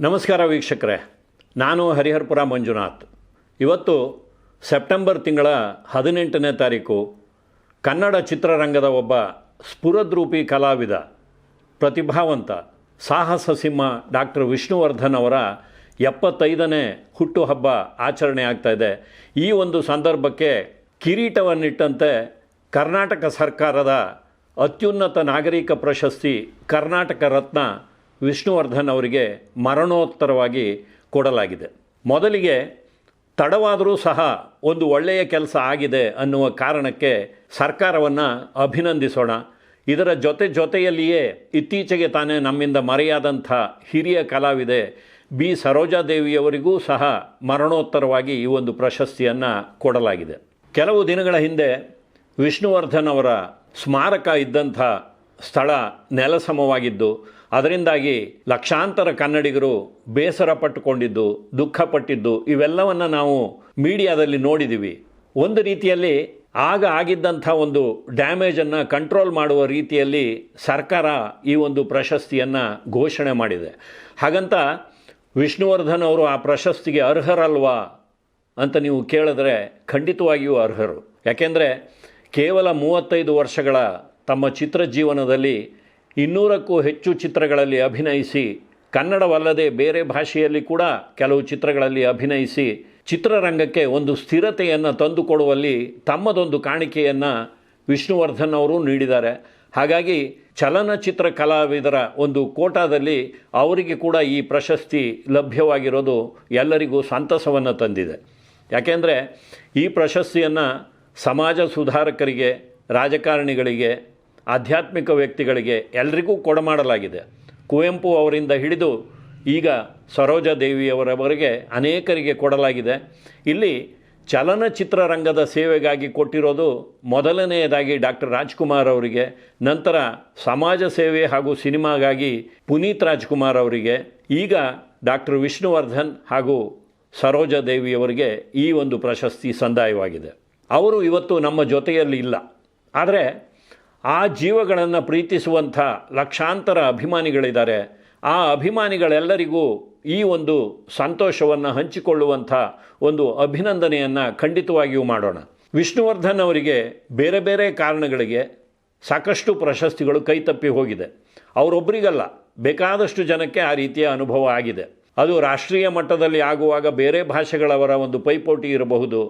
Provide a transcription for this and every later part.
ನಮಸ್ಕಾರ ವೀಕ್ಷಕರೇ. ನಾನು ಹರಿಹರಪುರ ಮಂಜುನಾಥ್. ಇವತ್ತು ಸೆಪ್ಟೆಂಬರ್ ತಿಂಗಳ ಹದಿನೆಂಟನೇ ತಾರೀಕು ಕನ್ನಡ ಚಿತ್ರರಂಗದ ಒಬ್ಬ ಸ್ಫುರದ್ರೂಪಿ ಕಲಾವಿದ, ಪ್ರತಿಭಾವಂತ, ಸಾಹಸ ಸಿಂಹ ಡಾಕ್ಟರ್ ವಿಷ್ಣುವರ್ಧನ್ ಅವರ ಎಪ್ಪತ್ತೈದನೇ ಹುಟ್ಟುಹಬ್ಬ ಆಚರಣೆ ಆಗ್ತಾ ಈ ಒಂದು ಸಂದರ್ಭಕ್ಕೆ ಕಿರೀಟವನ್ನಿಟ್ಟಂತೆ ಕರ್ನಾಟಕ ಸರ್ಕಾರದ ಅತ್ಯುನ್ನತ ನಾಗರಿಕ ಪ್ರಶಸ್ತಿ ಕರ್ನಾಟಕ ರತ್ನ ವಿಷ್ಣುವರ್ಧನ್ ಅವರಿಗೆ ಮರಣೋತ್ತರವಾಗಿ ಕೊಡಲಾಗಿದೆ. ಮೊದಲಿಗೆ ತಡವಾದರೂ ಸಹ ಒಂದು ಒಳ್ಳೆಯ ಕೆಲಸ ಆಗಿದೆ ಅನ್ನುವ ಕಾರಣಕ್ಕೆ ಸರ್ಕಾರವನ್ನು ಅಭಿನಂದಿಸೋಣ. ಇದರ ಜೊತೆ ಜೊತೆಯಲ್ಲಿಯೇ ಇತ್ತೀಚೆಗೆ ತಾನೇ ನಮ್ಮಿಂದ ಮರೆಯಾದಂಥ ಹಿರಿಯ ಕಲಾವಿದೆ ಬಿ ಸರೋಜಾದೇವಿಯವರಿಗೂ ಸಹ ಮರಣೋತ್ತರವಾಗಿ ಈ ಒಂದು ಪ್ರಶಸ್ತಿಯನ್ನು ಕೊಡಲಾಗಿದೆ. ಕೆಲವು ದಿನಗಳ ಹಿಂದೆ ವಿಷ್ಣುವರ್ಧನ್ ಅವರ ಸ್ಮಾರಕ ಇದ್ದಂಥ ಸ್ಥಳ ನೆಲಸಮವಾಗಿದ್ದು ಅದರಿಂದಾಗಿ ಲಕ್ಷಾಂತರ ಕನ್ನಡಿಗರು ಬೇಸರ ಪಟ್ಟುಕೊಂಡಿದ್ದು ದುಃಖಪಟ್ಟಿದ್ದು ಇವೆಲ್ಲವನ್ನು ನಾವು ಮೀಡಿಯಾದಲ್ಲಿ ನೋಡಿದ್ದೀವಿ ಒಂದು ರೀತಿಯಲ್ಲಿ ಆಗ ಆಗಿದ್ದಂಥ ಒಂದು ಡ್ಯಾಮೇಜನ್ನು ಕಂಟ್ರೋಲ್ ಮಾಡುವ ರೀತಿಯಲ್ಲಿ ಸರ್ಕಾರ ಈ ಒಂದು ಪ್ರಶಸ್ತಿಯನ್ನು ಘೋಷಣೆ ಮಾಡಿದೆ. ಹಾಗಂತ ವಿಷ್ಣುವರ್ಧನ್ ಅವರು ಆ ಪ್ರಶಸ್ತಿಗೆ ಅರ್ಹರಲ್ವಾ ಅಂತ ನೀವು ಕೇಳಿದ್ರೆ ಖಂಡಿತವಾಗಿಯೂ ಅರ್ಹರು. ಯಾಕೆಂದರೆ ಕೇವಲ ಮೂವತ್ತೈದು ವರ್ಷಗಳ ತಮ್ಮ ಚಿತ್ರ ಜೀವನದಲ್ಲಿ ಇನ್ನೂರಕ್ಕೂ ಹೆಚ್ಚು ಚಿತ್ರಗಳಲ್ಲಿ ಅಭಿನಯಿಸಿ, ಕನ್ನಡವಲ್ಲದೆ ಬೇರೆ ಭಾಷೆಯಲ್ಲಿ ಕೂಡ ಕೆಲವು ಚಿತ್ರಗಳಲ್ಲಿ ಅಭಿನಯಿಸಿ, ಚಿತ್ರರಂಗಕ್ಕೆ ಒಂದು ಸ್ಥಿರತೆಯನ್ನು ತಂದುಕೊಡುವಲ್ಲಿ ತಮ್ಮದೊಂದು ಕಾಣಿಕೆಯನ್ನು ವಿಷ್ಣುವರ್ಧನ್ ಅವರು ನೀಡಿದ್ದಾರೆ. ಹಾಗಾಗಿ ಚಲನಚಿತ್ರ ಕಲಾವಿದರ ಒಂದು ಕೋಟಾದಲ್ಲಿ ಅವರಿಗೆ ಕೂಡ ಈ ಪ್ರಶಸ್ತಿ ಲಭ್ಯವಾಗಿರೋದು ಎಲ್ಲರಿಗೂ ಸಂತಸವನ್ನು ತಂದಿದೆ. ಯಾಕೆಂದರೆ ಈ ಪ್ರಶಸ್ತಿಯನ್ನು ಸಮಾಜ ಸುಧಾರಕರಿಗೆ, ರಾಜಕಾರಣಿಗಳಿಗೆ ಆಧ್ಯಾತ್ಮಿಕ ವ್ಯಕ್ತಿಗಳಿಗೆ ಎಲ್ರಿಗೂ ಕೊಡಮಾಡಲಾಗಿದೆ. ಕುವೆಂಪು ಅವರಿಂದ ಹಿಡಿದು ಈಗ ಸರೋಜ ದೇವಿಯವರವರೆಗೆ ಅನೇಕರಿಗೆ ಕೊಡಲಾಗಿದೆ. ಇಲ್ಲಿ ಚಲನಚಿತ್ರ ರಂಗದ ಸೇವೆಗಾಗಿ ಕೊಟ್ಟಿರೋದು ಮೊದಲನೆಯದಾಗಿ ಡಾಕ್ಟರ್ ರಾಜ್ಕುಮಾರ್ ಅವರಿಗೆ, ನಂತರ ಸಮಾಜ ಸೇವೆ ಹಾಗೂ ಸಿನಿಮಾಗಾಗಿ ಪುನೀತ್ ರಾಜ್ಕುಮಾರ್ ಅವರಿಗೆ, ಈಗ ಡಾಕ್ಟರ್ ವಿಷ್ಣುವರ್ಧನ್ ಹಾಗೂ ಸರೋಜಾ ದೇವಿಯವರಿಗೆ ಈ ಒಂದು ಪ್ರಶಸ್ತಿ ಸಂದಾಯವಾಗಿದೆ. ಅವರು ಇವತ್ತು ನಮ್ಮ ಜೊತೆಯಲ್ಲಿ ಇಲ್ಲ. ಆದರೆ ಆ ಜೀವಗಳನ್ನು ಪ್ರೀತಿಸುವಂಥ ಲಕ್ಷಾಂತರ ಅಭಿಮಾನಿಗಳಿದ್ದಾರೆ. ಆ ಅಭಿಮಾನಿಗಳೆಲ್ಲರಿಗೂ ಈ ಒಂದು ಸಂತೋಷವನ್ನು ಹಂಚಿಕೊಳ್ಳುವಂಥ ಒಂದು ಅಭಿನಂದನೆಯನ್ನು ಖಂಡಿತವಾಗಿಯೂ ಮಾಡೋಣ. ವಿಷ್ಣುವರ್ಧನ್ ಅವರಿಗೆ ಬೇರೆ ಬೇರೆ ಕಾರಣಗಳಿಗೆ ಸಾಕಷ್ಟು ಪ್ರಶಸ್ತಿಗಳು ಕೈತಪ್ಪಿ ಹೋಗಿದೆ. ಅವರೊಬ್ಬರಿಗಲ್ಲ ಬೇಕಾದಷ್ಟು ಜನಕ್ಕೆ ಆ ರೀತಿಯ ಅನುಭವ ಆಗಿದೆ. ಅದು ರಾಷ್ಟ್ರೀಯ ಮಟ್ಟದಲ್ಲಿ ಆಗುವಾಗ ಬೇರೆ ಭಾಷೆಗಳವರ ಒಂದು ಪೈಪೋಟಿ ಇರಬಹುದು,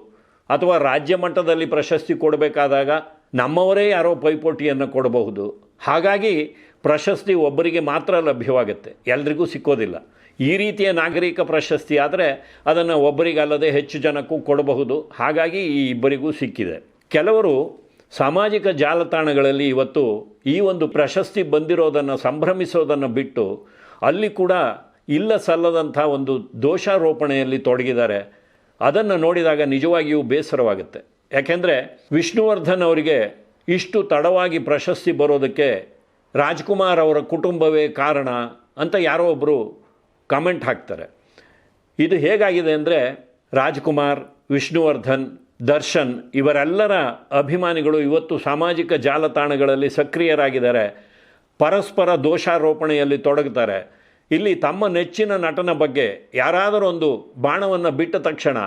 ಅಥವಾ ರಾಜ್ಯ ಮಟ್ಟದಲ್ಲಿ ಪ್ರಶಸ್ತಿ ಕೊಡಬೇಕಾದಾಗ ನಮ್ಮವರೇ ಯಾರೋ ಪೈಪೋಟಿಯನ್ನು ಕೊಡಬಹುದು. ಹಾಗಾಗಿ ಪ್ರಶಸ್ತಿ ಒಬ್ಬರಿಗೆ ಮಾತ್ರ ಲಭ್ಯವಾಗುತ್ತೆ. ಎಲ್ರಿಗೂ ಸಿಕ್ಕೋದಿಲ್ಲ. ಈ ರೀತಿಯ ನಾಗರಿಕ ಪ್ರಶಸ್ತಿ ಆದರೆ ಅದನ್ನು ಒಬ್ಬರಿಗಲ್ಲದೆ ಹೆಚ್ಚು ಜನಕ್ಕೂ ಕೊಡಬಹುದು. ಹಾಗಾಗಿ ಈ ಇಬ್ಬರಿಗೂ ಸಿಕ್ಕಿದೆ. ಕೆಲವರು ಸಾಮಾಜಿಕ ಜಾಲತಾಣಗಳಲ್ಲಿ ಇವತ್ತು ಈ ಒಂದು ಪ್ರಶಸ್ತಿ ಬಂದಿರೋದನ್ನು ಸಂಭ್ರಮಿಸೋದನ್ನು ಬಿಟ್ಟು ಅಲ್ಲಿ ಕೂಡ ಇಲ್ಲ ಸಲ್ಲದಂಥ ಒಂದು ದೋಷಾರೋಪಣೆಯಲ್ಲಿ ತೊಡಗಿದ್ದಾರೆ. ಅದನ್ನು ನೋಡಿದಾಗ ನಿಜವಾಗಿಯೂ ಬೇಸರವಾಗುತ್ತೆ. ಯಾಕೆಂದರೆ ವಿಷ್ಣುವರ್ಧನ್ ಅವರಿಗೆ ಇಷ್ಟು ತಡವಾಗಿ ಪ್ರಶಸ್ತಿ ಬರೋದಕ್ಕೆ ರಾಜ್ಕುಮಾರ್ ಅವರ ಕುಟುಂಬವೇ ಕಾರಣ ಅಂತ ಯಾರೋ ಒಬ್ಬರು ಕಮೆಂಟ್ ಹಾಕ್ತಾರೆ. ಇದು ಹೇಗಾಗಿದೆ ಅಂದರೆ ರಾಜ್ಕುಮಾರ್, ವಿಷ್ಣುವರ್ಧನ್, ದರ್ಶನ್ ಇವರೆಲ್ಲರ ಅಭಿಮಾನಿಗಳು ಇವತ್ತು ಸಾಮಾಜಿಕ ಜಾಲತಾಣಗಳಲ್ಲಿ ಸಕ್ರಿಯರಾಗಿದ್ದಾರೆ. ಪರಸ್ಪರ ದೋಷಾರೋಪಣೆಯಲ್ಲಿ ತೊಡಗುತ್ತಾರೆ ಇಲ್ಲಿ ತಮ್ಮ ನೆಚ್ಚಿನ ನಟನ ಬಗ್ಗೆ ಯಾರಾದರೂ ಒಂದು ಬಾಣವನ್ನು ಬಿಟ್ಟ ತಕ್ಷಣ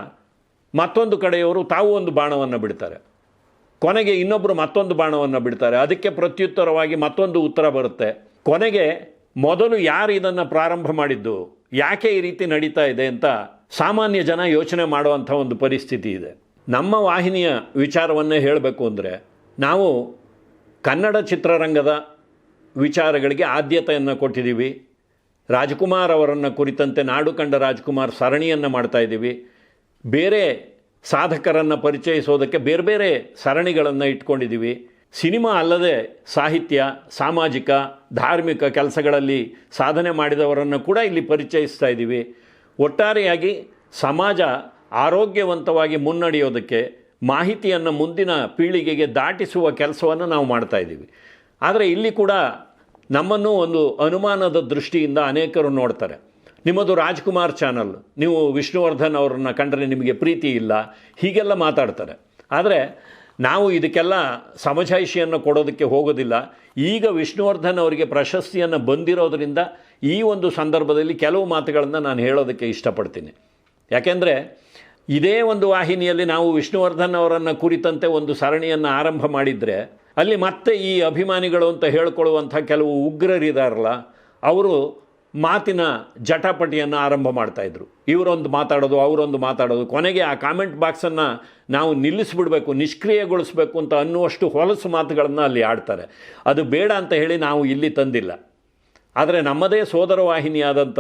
ಮತ್ತೊಂದು ಕಡೆಯವರು ತಾವು ಒಂದು ಬಾಣವನ್ನು ಬಿಡ್ತಾರೆ. ಕೊನೆಗೆ ಇನ್ನೊಬ್ಬರು ಮತ್ತೊಂದು ಬಾಣವನ್ನು ಬಿಡ್ತಾರೆ. ಅದಕ್ಕೆ ಪ್ರತ್ಯುತ್ತರವಾಗಿ ಮತ್ತೊಂದು ಉತ್ತರ ಬರುತ್ತೆ. ಕೊನೆಗೆ ಮೊದಲು ಯಾರು ಇದನ್ನು ಪ್ರಾರಂಭ ಮಾಡಿದ್ದು? ಯಾಕೆ ಈ ರೀತಿ ನಡೀತಾ ಇದೆ ಅಂತ ಸಾಮಾನ್ಯ ಜನ ಯೋಚನೆ ಮಾಡುವಂಥ ಒಂದು ಪರಿಸ್ಥಿತಿ ಇದೆ. ನಮ್ಮ ವಾಹಿನಿಯ ವಿಚಾರವನ್ನೇ ಹೇಳಬೇಕು ಅಂದರೆ ನಾವು ಕನ್ನಡ ಚಿತ್ರರಂಗದ ವಿಚಾರಗಳಿಗೆ ಆದ್ಯತೆಯನ್ನು ಕೊಟ್ಟಿದ್ದೀವಿ. ರಾಜ್ಕುಮಾರ್ ಅವರನ್ನು ಕುರಿತಂತೆ ನಾಡು ಕಂಡ ರಾಜ್ಕುಮಾರ್ ಸರಣಿಯನ್ನು ಮಾಡ್ತಾ ಇದ್ದೀವಿ. ಬೇರೆ ಸಾಧಕರನ್ನು ಪರಿಚಯಿಸೋದಕ್ಕೆ ಬೇರೆ ಬೇರೆ ಸರಣಿಗಳನ್ನು ಇಟ್ಕೊಂಡಿದ್ದೀವಿ. ಸಿನಿಮಾ ಅಲ್ಲದೆ ಸಾಹಿತ್ಯ, ಸಾಮಾಜಿಕ, ಧಾರ್ಮಿಕ ಕೆಲಸಗಳಲ್ಲಿ ಸಾಧನೆ ಮಾಡಿದವರನ್ನು ಕೂಡ ಇಲ್ಲಿ ಪರಿಚಯಿಸ್ತಾ ಇದ್ದೀವಿ. ಒಟ್ಟಾರೆಯಾಗಿ ಸಮಾಜ ಆರೋಗ್ಯವಂತವಾಗಿ ಮುನ್ನಡೆಯೋದಕ್ಕೆ ಮಾಹಿತಿಯನ್ನು ಮುಂದಿನ ಪೀಳಿಗೆಗೆ ದಾಟಿಸುವ ಕೆಲಸವನ್ನು ನಾವು ಮಾಡ್ತಾ ಇದ್ದೀವಿ. ಆದರೆ ಇಲ್ಲಿ ಕೂಡ ನಮ್ಮನ್ನು ಒಂದು ಅನುಮಾನದ ದೃಷ್ಟಿಯಿಂದ ಅನೇಕರು ನೋಡ್ತಾರೆ. ನಿಮ್ಮದು ರಾಜ್ಕುಮಾರ್ ಚಾನಲ್, ನೀವು ವಿಷ್ಣುವರ್ಧನ್ ಅವರನ್ನು ಕಂಡರೆ ನಿಮಗೆ ಪ್ರೀತಿ ಇಲ್ಲ, ಹೀಗೆಲ್ಲ ಮಾತಾಡ್ತಾರೆ. ಆದರೆ ನಾವು ಇದಕ್ಕೆಲ್ಲ ಸಮಜಾಯಿಷಿಯನ್ನು ಕೊಡೋದಕ್ಕೆ ಹೋಗೋದಿಲ್ಲ. ಈಗ ವಿಷ್ಣುವರ್ಧನ್ ಅವರಿಗೆ ಪ್ರಶಸ್ತಿಯನ್ನು ಬಂದಿರೋದರಿಂದ ಈ ಒಂದು ಸಂದರ್ಭದಲ್ಲಿ ಕೆಲವು ಮಾತುಗಳನ್ನು ನಾನು ಹೇಳೋದಕ್ಕೆ ಇಷ್ಟಪಡ್ತೀನಿ. ಯಾಕೆಂದರೆ ಇದೇ ಒಂದು ವಾಹಿನಿಯಲ್ಲಿ ನಾವು ವಿಷ್ಣುವರ್ಧನ್ ಅವರನ್ನು ಕುರಿತಂತೆ ಒಂದು ಸರಣಿಯನ್ನು ಆರಂಭ ಮಾಡಿದರೆ, ಅಲ್ಲಿ ಮತ್ತೆ ಈ ಅಭಿಮಾನಿಗಳು ಅಂತ ಹೇಳ್ಕೊಳ್ಳುವಂಥ ಕೆಲವು ಉಗ್ರರಿದಾರಲ್ಲ, ಅವರು ಮಾತಿನ ಜಟಾಪಟಿಯನ್ನು ಆರಂಭ ಮಾಡ್ತಾಯಿದ್ರು ಇವರೊಂದು ಮಾತಾಡೋದು, ಅವರೊಂದು ಮಾತಾಡೋದು. ಕೊನೆಗೆ ಆ ಕಾಮೆಂಟ್ ಬಾಕ್ಸನ್ನು ನಾವು ನಿಲ್ಲಿಸಿಬಿಡಬೇಕು, ನಿಷ್ಕ್ರಿಯಗೊಳಿಸಬೇಕು ಅಂತ ಅನ್ನುವಷ್ಟು ಹೊಲಸು ಮಾತುಗಳನ್ನು ಅಲ್ಲಿ ಆಡ್ತಾರೆ. ಅದು ಬೇಡ ಅಂತ ಹೇಳಿ ನಾವು ಇಲ್ಲಿ ತಂದಿಲ್ಲ. ಆದರೆ ನಮ್ಮದೇ ಸೋದರ ವಾಹಿನಿಯಾದಂಥ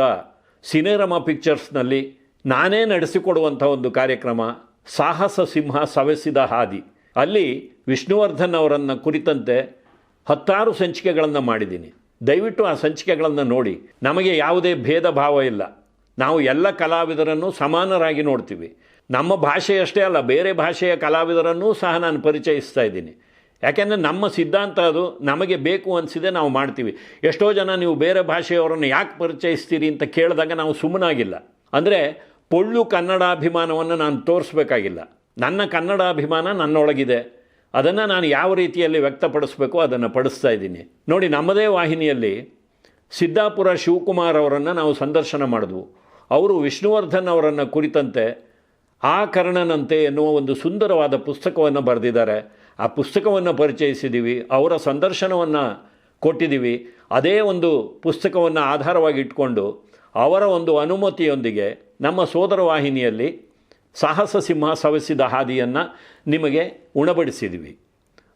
ಸಿನೇರಮ ಪಿಕ್ಚರ್ಸ್ನಲ್ಲಿ ನಾನೇ ನಡೆಸಿಕೊಡುವಂಥ ಒಂದು ಕಾರ್ಯಕ್ರಮ, ಸಾಹಸ ಸಿಂಹ ಸವೆಸಿದ ಹಾದಿ. ಅಲ್ಲಿ ವಿಷ್ಣುವರ್ಧನ್ ಅವರನ್ನು ಕುರಿತಂತೆ ಹತ್ತಾರು ಸಂಚಿಕೆಗಳನ್ನು ಮಾಡಿದ್ದೀನಿ. ದಯವಿಟ್ಟು ಆ ಸಂಚಿಕೆಗಳನ್ನು ನೋಡಿ. ನಮಗೆ ಯಾವುದೇ ಭೇದ ಭಾವ ಇಲ್ಲ. ನಾವು ಎಲ್ಲ ಕಲಾವಿದರನ್ನು ಸಮಾನರಾಗಿ ನೋಡ್ತೀವಿ. ನಮ್ಮ ಭಾಷೆಯಷ್ಟೇ ಅಲ್ಲ, ಬೇರೆ ಭಾಷೆಯ ಕಲಾವಿದರನ್ನೂ ಸಹ ನಾನು ಪರಿಚಯಿಸ್ತಾ ಇದ್ದೀನಿ. ಯಾಕೆಂದರೆ ನಮ್ಮ ಸಿದ್ಧಾಂತ ಅದು, ನಮಗೆ ಬೇಕು ಅನಿಸಿದೆ ನಾವು ಮಾಡ್ತೀವಿ. ಎಷ್ಟೋ ಜನ ನೀವು ಬೇರೆ ಭಾಷೆಯವರನ್ನು ಯಾಕೆ ಪರಿಚಯಿಸ್ತೀರಿ ಅಂತ ಕೇಳಿದಾಗ ನಾವು ಸುಮ್ಮನಾಗಿಲ್ಲ. ಅಂದರೆ ಪೊಳ್ಳು ಕನ್ನಡಾಭಿಮಾನವನ್ನು ನಾನು ತೋರಿಸ್ಬೇಕಾಗಿಲ್ಲ. ನನ್ನ ಕನ್ನಡಾಭಿಮಾನ ನನ್ನೊಳಗಿದೆ. ಅದನ್ನು ನಾನು ಯಾವ ರೀತಿಯಲ್ಲಿ ವ್ಯಕ್ತಪಡಿಸ್ಬೇಕು ಅದನ್ನು ಪಡಿಸ್ತಾ ಇದ್ದೀನಿ. ನೋಡಿ, ನಮ್ಮದೇ ವಾಹಿನಿಯಲ್ಲಿ ಸಿದ್ದಾಪುರ ಶಿವಕುಮಾರ್ ಅವರನ್ನು ನಾವು ಸಂದರ್ಶನ ಮಾಡಿದ್ವು. ಅವರು ವಿಷ್ಣುವರ್ಧನ್ ಅವರನ್ನು ಕುರಿತಂತೆ ಆ ಕರ್ಣನಂತೆ ಎನ್ನುವ ಒಂದು ಸುಂದರವಾದ ಪುಸ್ತಕವನ್ನು ಬರೆದಿದ್ದಾರೆ. ಆ ಪುಸ್ತಕವನ್ನು ಪರಿಚಯಿಸಿದ್ದೀವಿ ಅವರ ಸಂದರ್ಶನವನ್ನು ಕೊಟ್ಟಿದ್ದೀವಿ ಅದೇ ಒಂದು ಪುಸ್ತಕವನ್ನು ಆಧಾರವಾಗಿ ಇಟ್ಕೊಂಡು ಅವರ ಒಂದು ಅನುಮತಿಯೊಂದಿಗೆ ನಮ್ಮ ಸೋದರ ವಾಹಿನಿಯಲ್ಲಿ ಸಾಹಸ ಸಿಂಹ ಸವಸಿದ ಹಾದಿಯನ್ನು ನಿಮಗೆ ಉಣಬಡಿಸಿದ್ವಿ.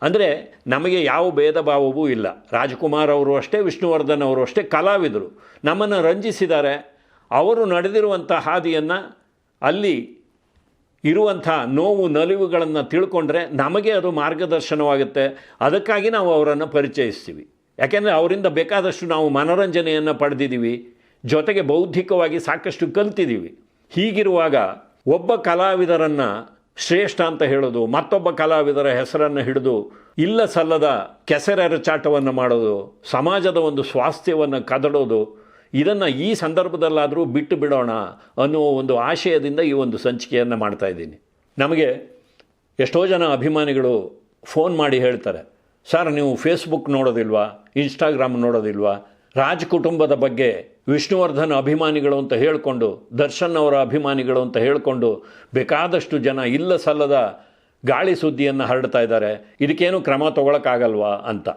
ಅಂದರೆ ನಮಗೆ ಯಾವ ಭೇದ ಭಾವವೂ ಇಲ್ಲ. ರಾಜ್ಕುಮಾರ್ ಅವರು ಅಷ್ಟೇ, ವಿಷ್ಣುವರ್ಧನ್ ಅವರು ಅಷ್ಟೇ ಕಲಾವಿದರು. ನಮ್ಮನ್ನು ರಂಜಿಸಿದ್ದಾರೆ. ಅವರು ನಡೆದಿರುವಂಥ ಹಾದಿಯನ್ನು ಅಲ್ಲಿ ಇರುವಂಥ ನೋವು, ನಲಿವುಗಳನ್ನು ತಿಳ್ಕೊಂಡ್ರೆ ನಮಗೆ ಅದು ಮಾರ್ಗದರ್ಶನವಾಗುತ್ತೆ. ಅದಕ್ಕಾಗಿ ನಾವು ಅವರನ್ನು ಪರಿಚಯಿಸ್ತೀವಿ. ಯಾಕೆಂದರೆ ಅವರಿಂದ ಬೇಕಾದಷ್ಟು ನಾವು ಮನೋರಂಜನೆಯನ್ನು ಪಡೆದಿದ್ದೀವಿ. ಜೊತೆಗೆ ಬೌದ್ಧಿಕವಾಗಿ ಸಾಕಷ್ಟು ಕಲ್ತಿದ್ದೀವಿ. ಹೀಗಿರುವಾಗ ಒಬ್ಬ ಕಲಾವಿದರನ್ನು ಶ್ರೇಷ್ಠ ಅಂತ ಹೇಳೋದು, ಮತ್ತೊಬ್ಬ ಕಲಾವಿದರ ಹೆಸರನ್ನು ಹಿಡಿದು ಇಲ್ಲ ಸಲ್ಲದ ಕೆಸರೆರಚಾಟವನ್ನು ಮಾಡೋದು, ಸಮಾಜದ ಒಂದು ಸ್ವಾಸ್ಥ್ಯವನ್ನು ಕದಡೋದು, ಇದನ್ನು ಈ ಸಂದರ್ಭದಲ್ಲಾದರೂ ಬಿಟ್ಟು ಬಿಡೋಣ ಅನ್ನುವ ಒಂದು ಆಶಯದಿಂದ ಈ ಒಂದು ಸಂಚಿಕೆಯನ್ನು ಮಾಡ್ತಾ ಇದ್ದೀನಿ. ನಮಗೆ ಎಷ್ಟೋ ಜನ ಅಭಿಮಾನಿಗಳು ಫೋನ್ ಮಾಡಿ ಹೇಳ್ತಾರೆ, ಸರ್, ನೀವು ಫೇಸ್ಬುಕ್ ನೋಡೋದಿಲ್ವಾ? ಇನ್ಸ್ಟಾಗ್ರಾಮ್ ನೋಡೋದಿಲ್ವಾ? ರಾಜ್ ಕುಟುಂಬದ ಬಗ್ಗೆ ವಿಷ್ಣುವರ್ಧನ್ ಅಭಿಮಾನಿಗಳು ಅಂತ ಹೇಳಿಕೊಂಡು, ದರ್ಶನ್ ಅವರ ಅಭಿಮಾನಿಗಳು ಅಂತ ಹೇಳಿಕೊಂಡು ಬೇಕಾದಷ್ಟು ಜನ ಇಲ್ಲ ಸಲ್ಲದ ಗಾಳಿ ಸುದ್ದಿಯನ್ನು ಹರಡ್ತಾ ಇದ್ದಾರೆ. ಇದಕ್ಕೇನು ಕ್ರಮ ತಗೊಳಕ್ಕಾಗಲ್ವಾ ಅಂತ.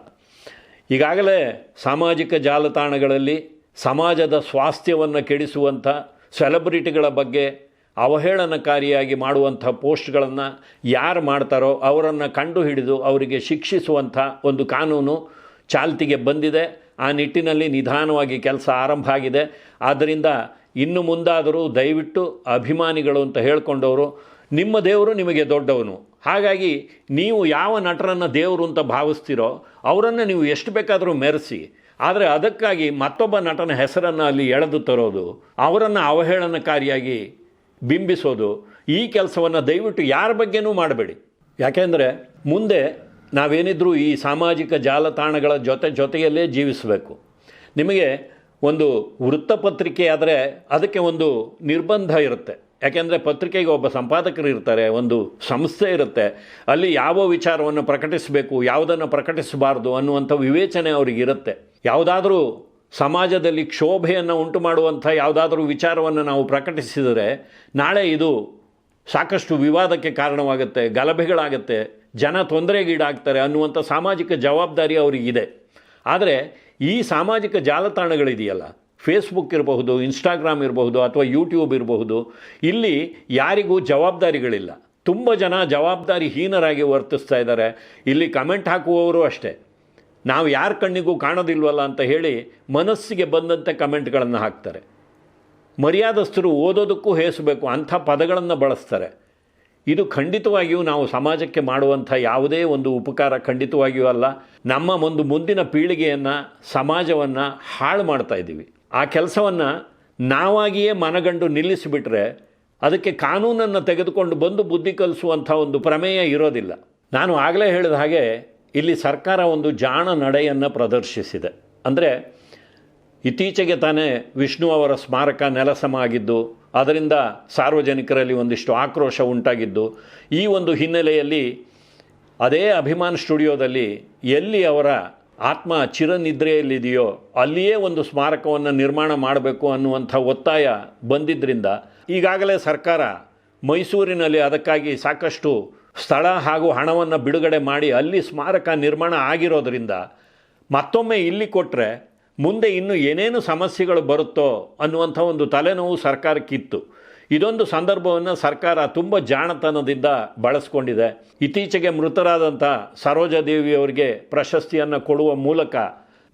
ಈಗಾಗಲೇ ಸಾಮಾಜಿಕ ಜಾಲತಾಣಗಳಲ್ಲಿ ಸಮಾಜದ ಸ್ವಾಸ್ಥ್ಯವನ್ನು ಕೆಡಿಸುವಂಥ ಸೆಲೆಬ್ರಿಟಿಗಳ ಬಗ್ಗೆ ಅವಹೇಳನಕಾರಿಯಾಗಿ ಮಾಡುವಂಥ ಪೋಸ್ಟ್ಗಳನ್ನು ಯಾರು ಮಾಡ್ತಾರೋ ಅವರನ್ನು ಕಂಡು ಹಿಡಿದು ಅವರಿಗೆ ಶಿಕ್ಷಿಸುವಂಥ ಒಂದು ಕಾನೂನು ಚಾಲ್ತಿಗೆ ಬಂದಿದೆ. ಆ ನಿಟ್ಟಿನಲ್ಲಿ ನಿಧಾನವಾಗಿ ಕೆಲಸ ಆರಂಭ ಆಗಿದೆ. ಆದ್ದರಿಂದ ಇನ್ನು ಮುಂದಾದರೂ ದಯವಿಟ್ಟು ಅಭಿಮಾನಿಗಳು ಅಂತ ಹೇಳ್ಕೊಂಡವರು, ನಿಮ್ಮ ದೇವರು ನಿಮಗೆ ದೊಡ್ಡವನು. ಹಾಗಾಗಿ ನೀವು ಯಾವ ನಟರನ್ನು ದೇವರು ಅಂತ ಭಾವಿಸ್ತೀರೋ ಅವರನ್ನು ನೀವು ಎಷ್ಟು ಬೇಕಾದರೂ ಮೆರೆಸಿ. ಆದರೆ ಅದಕ್ಕಾಗಿ ಮತ್ತೊಬ್ಬ ನಟನ ಹೆಸರನ್ನು ಅಲ್ಲಿ ಎಳೆದು ತರೋದು, ಅವರನ್ನು ಅವಹೇಳನಕಾರಿಯಾಗಿ ಬಿಂಬಿಸೋದು, ಈ ಕೆಲಸವನ್ನು ದಯವಿಟ್ಟು ಯಾರ ಬಗ್ಗೆನೂ ಮಾಡಬೇಡಿ. ಯಾಕೆಂದರೆ ಮುಂದೆ ನಾವೇನಿದ್ರೂ ಈ ಸಾಮಾಜಿಕ ಜಾಲತಾಣಗಳ ಜೊತೆ ಜೊತೆಯಲ್ಲೇ ಜೀವಿಸಬೇಕು. ನಿಮಗೆ ಒಂದು ವೃತ್ತಪತ್ರಿಕೆ ಆದರೆ ಅದಕ್ಕೆ ಒಂದು ನಿರ್ಬಂಧ ಇರುತ್ತೆ. ಯಾಕೆಂದರೆ ಪತ್ರಿಕೆಗೆ ಒಬ್ಬ ಸಂಪಾದಕರು ಇರ್ತಾರೆ, ಒಂದು ಸಂಸ್ಥೆ ಇರುತ್ತೆ. ಅಲ್ಲಿ ಯಾವ ವಿಚಾರವನ್ನು ಪ್ರಕಟಿಸಬೇಕು, ಯಾವುದನ್ನು ಪ್ರಕಟಿಸಬಾರ್ದು ಅನ್ನುವಂಥ ವಿವೇಚನೆ ಅವರಿಗಿರುತ್ತೆ ಯಾವುದಾದ್ರೂ ಸಮಾಜದಲ್ಲಿ ಕ್ಷೋಭೆಯನ್ನು ಉಂಟು ಮಾಡುವಂಥ ಯಾವುದಾದ್ರೂ ವಿಚಾರವನ್ನು ನಾವು ಪ್ರಕಟಿಸಿದರೆ ನಾಳೆ ಇದು ಸಾಕಷ್ಟು ವಿವಾದಕ್ಕೆ ಕಾರಣವಾಗುತ್ತೆ, ಗಲಭೆಗಳಾಗುತ್ತೆ. ಜನ ತೊಂದರೆಗೀಡಾಗ್ತಾರೆ ಅನ್ನುವಂಥ ಸಾಮಾಜಿಕ ಜವಾಬ್ದಾರಿ ಅವರಿಗಿದೆ. ಆದರೆ ಈ ಸಾಮಾಜಿಕ ಜಾಲತಾಣಗಳಿದೆಯಲ್ಲ ಫೇಸ್ಬುಕ್ ಇರಬಹುದು ಇನ್ಸ್ಟಾಗ್ರಾಮ್ ಇರಬಹುದು ಅಥವಾ ಯೂಟ್ಯೂಬ್ ಇರಬಹುದು, ಇಲ್ಲಿ ಯಾರಿಗೂ ಜವಾಬ್ದಾರಿಗಳಿಲ್ಲ. ತುಂಬ ಜನ ಜವಾಬ್ದಾರಿಹೀನರಾಗಿ ವರ್ತಿಸ್ತಾ ಇದ್ದಾರೆ. ಇಲ್ಲಿ ಕಮೆಂಟ್ ಹಾಕುವವರು ಅಷ್ಟೇ. ನಾವು ಯಾರ ಕಣ್ಣಿಗೂ ಕಾಣೋದಿಲ್ವಲ್ಲ ಅಂತ ಹೇಳಿ ಮನಸ್ಸಿಗೆ ಬಂದಂಥ ಕಮೆಂಟ್ಗಳನ್ನು ಹಾಕ್ತಾರೆ. ಮರ್ಯಾದಸ್ಥರು ಓದೋದಕ್ಕೂ ಹೇಸಬೇಕು, ಅಂಥ ಪದಗಳನ್ನು ಬಳಸ್ತಾರೆ. ಇದು ಖಂಡಿತವಾಗಿಯೂ ನಾವು ಸಮಾಜಕ್ಕೆ ಮಾಡುವಂಥ ಯಾವುದೇ ಒಂದು ಉಪಕಾರ ಖಂಡಿತವಾಗಿಯೂ ಅಲ್ಲ. ನಮ್ಮ ಒಂದು ಮುಂದಿನ ಪೀಳಿಗೆಯನ್ನು, ಸಮಾಜವನ್ನು ಹಾಳು ಮಾಡ್ತಾ ಇದ್ದೀವಿ. ಆ ಕೆಲಸವನ್ನು ನಾವಾಗಿಯೇ ಮನಗಂಡು ನಿಲ್ಲಿಸಿಬಿಟ್ರೆ ಅದಕ್ಕೆ ಕಾನೂನನ್ನು ತೆಗೆದುಕೊಂಡು ಬಂದು ಬುದ್ಧಿ ಕಲಿಸುವಂಥ ಒಂದು ಪ್ರಮೇಯ ಇರೋದಿಲ್ಲ. ನಾನು ಆಗಲೇ ಹೇಳಿದ ಹಾಗೆ ಇಲ್ಲಿ ಸರ್ಕಾರ ಒಂದು ಜಾಣ ನಡೆಯನ್ನು ಪ್ರದರ್ಶಿಸಿದೆ. ಅಂದರೆ ಇತ್ತೀಚೆಗೆ ತಾನೇ ವಿಷ್ಣು ಅವರ ಸ್ಮಾರಕ ನೆಲಸಮ ಆಗಿದ್ದು ಅದರಿಂದ ಸಾರ್ವಜನಿಕರಲ್ಲಿ ಒಂದಿಷ್ಟು ಆಕ್ರೋಶ ಉಂಟಾಗಿದ್ದು, ಈ ಒಂದು ಹಿನ್ನೆಲೆಯಲ್ಲಿ ಅದೇ ಅಭಿಮಾನ್ ಸ್ಟುಡಿಯೋದಲ್ಲಿ ಎಲ್ಲಿ ಅವರ ಆತ್ಮ ಚಿರನಿದ್ರೆಯಲ್ಲಿದೆಯೋ ಅಲ್ಲಿಯೇ ಒಂದು ಸ್ಮಾರಕವನ್ನು ನಿರ್ಮಾಣ ಮಾಡಬೇಕು ಅನ್ನುವಂಥ ಒತ್ತಾಯ ಬಂದಿದ್ದರಿಂದ ಈಗಾಗಲೇ ಸರ್ಕಾರ ಮೈಸೂರಿನಲ್ಲಿ ಅದಕ್ಕಾಗಿ ಸಾಕಷ್ಟು ಸ್ಥಳ ಹಾಗೂ ಹಣವನ್ನು ಬಿಡುಗಡೆ ಮಾಡಿ ಅಲ್ಲಿ ಸ್ಮಾರಕ ನಿರ್ಮಾಣ ಆಗಿರೋದರಿಂದ ಮತ್ತೊಮ್ಮೆ ಇಲ್ಲಿ ಕೊಟ್ಟರೆ ಮುಂದೆ ಇನ್ನು ಏನೇನು ಸಮಸ್ಯೆಗಳು ಬರುತ್ತೋ ಅನ್ನುವಂಥ ಒಂದು ತಲೆನೋವು ಸರ್ಕಾರಕ್ಕಿತ್ತು. ಇದೊಂದು ಸಂದರ್ಭವನ್ನು ಸರ್ಕಾರ ತುಂಬ ಜಾಣತನದಿಂದ ಬಳಸ್ಕೊಂಡಿದೆ. ಇತ್ತೀಚೆಗೆ ಮೃತರಾದಂಥ ಸರೋಜಾದೇವಿಯವರಿಗೆ ಪ್ರಶಸ್ತಿಯನ್ನು ಕೊಡುವ ಮೂಲಕ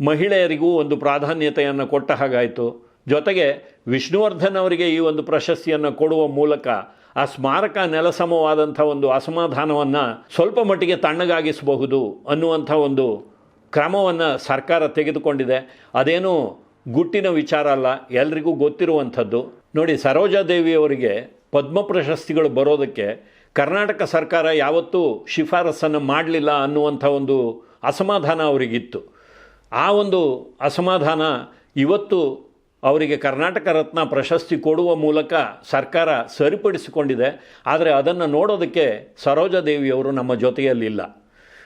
ಮಹಿಳೆಯರಿಗೂ ಒಂದು ಪ್ರಾಧಾನ್ಯತೆಯನ್ನು ಕೊಟ್ಟ ಹಾಗಾಯಿತು. ಜೊತೆಗೆ ವಿಷ್ಣುವರ್ಧನ್ ಅವರಿಗೆ ಈ ಒಂದು ಪ್ರಶಸ್ತಿಯನ್ನು ಕೊಡುವ ಮೂಲಕ ಆ ಸ್ಮಾರಕ ನೆಲಸಮವಾದಂಥ ಒಂದು ಅಸಮಾಧಾನವನ್ನು ಸ್ವಲ್ಪ ಮಟ್ಟಿಗೆ ತಣ್ಣಗಾಗಿಸಬಹುದು ಅನ್ನುವಂಥ ಒಂದು ಕ್ರಮವನ್ನು ಸರ್ಕಾರ ತೆಗೆದುಕೊಂಡಿದೆ. ಅದೇನು ಗುಟ್ಟಿನ ವಿಚಾರ ಅಲ್ಲ, ಎಲ್ರಿಗೂ ಗೊತ್ತಿರುವಂಥದ್ದು. ನೋಡಿ ಸರೋಜಾದೇವಿಯವರಿಗೆ ಪದ್ಮ ಪ್ರಶಸ್ತಿಗಳು ಬರೋದಕ್ಕೆ ಕರ್ನಾಟಕ ಸರ್ಕಾರ ಯಾವತ್ತೂ ಶಿಫಾರಸನ್ನು ಮಾಡಲಿಲ್ಲ ಅನ್ನುವಂಥ ಒಂದು ಅಸಮಾಧಾನ ಅವರಿಗಿತ್ತು. ಆ ಒಂದು ಅಸಮಾಧಾನ ಇವತ್ತು ಅವರಿಗೆ ಕರ್ನಾಟಕ ರತ್ನ ಪ್ರಶಸ್ತಿ ಕೊಡುವ ಮೂಲಕ ಸರ್ಕಾರ ಸರಿಪಡಿಸಿಕೊಂಡಿದೆ. ಆದರೆ ಅದನ್ನು ನೋಡೋದಕ್ಕೆ ಸರೋಜಾದೇವಿಯವರು ನಮ್ಮ ಜೊತೆಯಲ್ಲಿಲ್ಲ.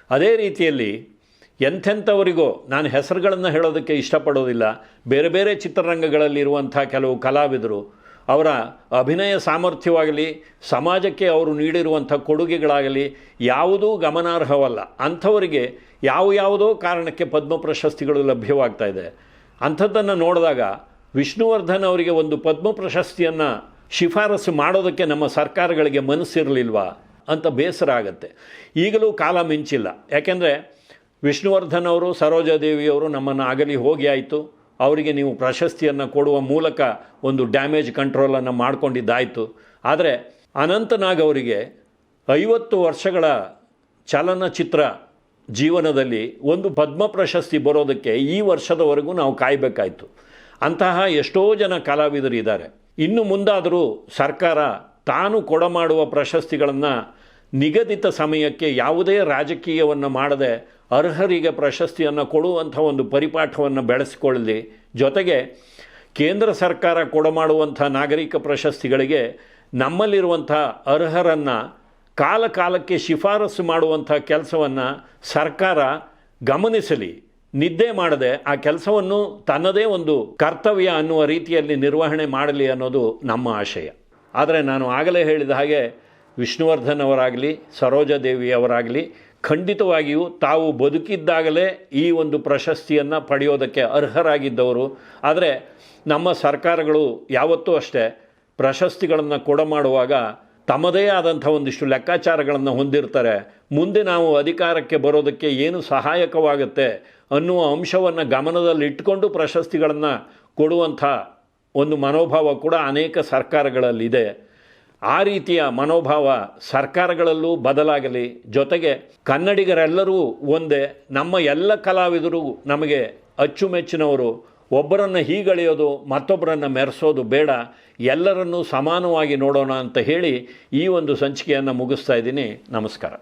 ಅದೇ ರೀತಿಯಲ್ಲಿ ಎಂಥೆಂಥವರಿಗೋ, ನಾನು ಹೆಸರುಗಳನ್ನು ಹೇಳೋದಕ್ಕೆ ಇಷ್ಟಪಡೋದಿಲ್ಲ. ಬೇರೆ ಬೇರೆ ಚಿತ್ರರಂಗಗಳಲ್ಲಿರುವಂಥ ಕೆಲವು ಕಲಾವಿದರು, ಅವರ ಅಭಿನಯ ಸಾಮರ್ಥ್ಯವಾಗಲಿ, ಸಮಾಜಕ್ಕೆ ಅವರು ನೀಡಿರುವಂಥ ಕೊಡುಗೆಗಳಾಗಲಿ, ಯಾವುದೂ ಗಮನಾರ್ಹವಲ್ಲ. ಅಂಥವರಿಗೆ ಯಾವ ಯಾವುದೋ ಕಾರಣಕ್ಕೆ ಪದ್ಮ ಪ್ರಶಸ್ತಿಗಳು ಲಭ್ಯವಾಗ್ತಾ ಇದೆ. ಅಂಥದ್ದನ್ನು ನೋಡಿದಾಗ ವಿಷ್ಣುವರ್ಧನ್ ಅವರಿಗೆ ಒಂದು ಪದ್ಮ ಪ್ರಶಸ್ತಿಯನ್ನು ಶಿಫಾರಸು ಮಾಡೋದಕ್ಕೆ ನಮ್ಮ ಸರ್ಕಾರಗಳಿಗೆ ಮನಸ್ಸಿರಲಿಲ್ವಾ ಅಂತ ಬೇಸರ ಆಗುತ್ತೆ. ಈಗಲೂ ಕಾಲ ಮಿಂಚಿಲ್ಲ. ಯಾಕೆಂದರೆ ವಿಷ್ಣುವರ್ಧನ್ ಅವರು ಸರೋಜಾದೇವಿಯವರು ನಮ್ಮನ್ನು ಆಗಲಿ ಹೋಗಿ ಆಯಿತು. ಅವರಿಗೆ ನೀವು ಪ್ರಶಸ್ತಿಯನ್ನು ಕೊಡುವ ಮೂಲಕ ಒಂದು ಡ್ಯಾಮೇಜ್ ಕಂಟ್ರೋಲನ್ನು ಮಾಡಿಕೊಂಡಿದ್ದಾಯಿತು. ಆದರೆ ಅನಂತನಾಗ್ ಅವರಿಗೆ ಐವತ್ತು ವರ್ಷಗಳ ಚಲನಚಿತ್ರ ಜೀವನದಲ್ಲಿ ಒಂದು ಪದ್ಮ ಪ್ರಶಸ್ತಿ ಬರೋದಕ್ಕೆ ಈ ವರ್ಷದವರೆಗೂ ನಾವು ಕಾಯಬೇಕಾಯಿತು. ಅಂತಹ ಎಷ್ಟೋ ಜನ ಕಲಾವಿದರು ಇದ್ದಾರೆ. ಇನ್ನು ಮುಂದಾದರೂ ಸರ್ಕಾರ ತಾನು ಕೊಡಮಾಡುವ ಪ್ರಶಸ್ತಿಗಳನ್ನು ನಿಗದಿತ ಸಮಯಕ್ಕೆ ಯಾವುದೇ ರಾಜಕೀಯವನ್ನು ಮಾಡದೆ ಅರ್ಹರಿಗೆ ಪ್ರಶಸ್ತಿಯನ್ನು ಕೊಡುವಂಥ ಒಂದು ಪರಿಪಾಠವನ್ನು ಬೆಳೆಸಿಕೊಳ್ಳಲಿ. ಜೊತೆಗೆ ಕೇಂದ್ರ ಸರ್ಕಾರ ಕೊಡಮಾಡುವಂಥ ನಾಗರಿಕ ಪ್ರಶಸ್ತಿಗಳಿಗೆ ನಮ್ಮಲ್ಲಿರುವಂಥ ಅರ್ಹರನ್ನು ಕಾಲ ಕಾಲಕ್ಕೆ ಶಿಫಾರಸು ಮಾಡುವಂಥ ಕೆಲಸವನ್ನು ಸರ್ಕಾರ ಗಮನಿಸಲಿ. ನಿದ್ದೆ ಮಾಡದೆ ಆ ಕೆಲಸವನ್ನು ತನ್ನದೇ ಒಂದು ಕರ್ತವ್ಯ ಅನ್ನುವ ರೀತಿಯಲ್ಲಿ ನಿರ್ವಹಣೆ ಮಾಡಲಿ ಅನ್ನೋದು ನಮ್ಮ ಆಶಯ. ಆದರೆ ನಾನು ಆಗಲೇ ಹೇಳಿದ ಹಾಗೆ ವಿಷ್ಣುವರ್ಧನ್ ಅವರಾಗಲಿ ಸರೋಜಾದೇವಿಯವರಾಗಲಿ ಖಂಡಿತವಾಗಿಯೂ ತಾವು ಬದುಕಿದ್ದಾಗಲೇ ಈ ಒಂದು ಪ್ರಶಸ್ತಿಯನ್ನು ಪಡೆಯೋದಕ್ಕೆ ಅರ್ಹರಾಗಿದ್ದವರು. ಆದರೆ ನಮ್ಮ ಸರ್ಕಾರಗಳು ಯಾವತ್ತೂ ಅಷ್ಟೇ ಪ್ರಶಸ್ತಿಗಳನ್ನು ಕೊಡಮಾಡುವಾಗ ತಮ್ಮದೇ ಆದಂಥ ಒಂದಿಷ್ಟು ಲೆಕ್ಕಾಚಾರಗಳನ್ನು ಹೊಂದಿರ್ತಾರೆ. ಮುಂದೆ ನಾವು ಅಧಿಕಾರಕ್ಕೆ ಬರೋದಕ್ಕೆ ಏನು ಸಹಾಯಕವಾಗುತ್ತೆ ಅನ್ನುವ ಅಂಶವನ್ನು ಗಮನದಲ್ಲಿಟ್ಟುಕೊಂಡು ಪ್ರಶಸ್ತಿಗಳನ್ನು ಕೊಡುವಂಥ ಒಂದು ಮನೋಭಾವ ಕೂಡ ಅನೇಕ ಸರ್ಕಾರಗಳಲ್ಲಿದೆ. ಆ ರೀತಿಯ ಮನೋಭಾವ ಸರ್ಕಾರಗಳಲ್ಲೂ ಬದಲಾಗಲಿ, ಜೊತೆಗೆ ಕನ್ನಡಿಗರೆಲ್ಲರೂ ಒಂದೇ, ನಮ್ಮ ಎಲ್ಲ ಕಲಾವಿದರು ನಮಗೆ ಅಚ್ಚುಮೆಚ್ಚಿನವರು. ಒಬ್ಬರನ್ನು ಹೀಗಳೆಯೋದು, ಮತ್ತೊಬ್ಬರನ್ನು ಮೆರೆಸೋದು ಬೇಡ. ಎಲ್ಲರನ್ನೂ ಸಮಾನವಾಗಿ ನೋಡೋಣ ಅಂತ ಹೇಳಿ ಈ ಒಂದು ಸಂಚಿಕೆಯನ್ನು ಮುಗಿಸ್ತಾ ಇದ್ದೀನಿ. ನಮಸ್ಕಾರ.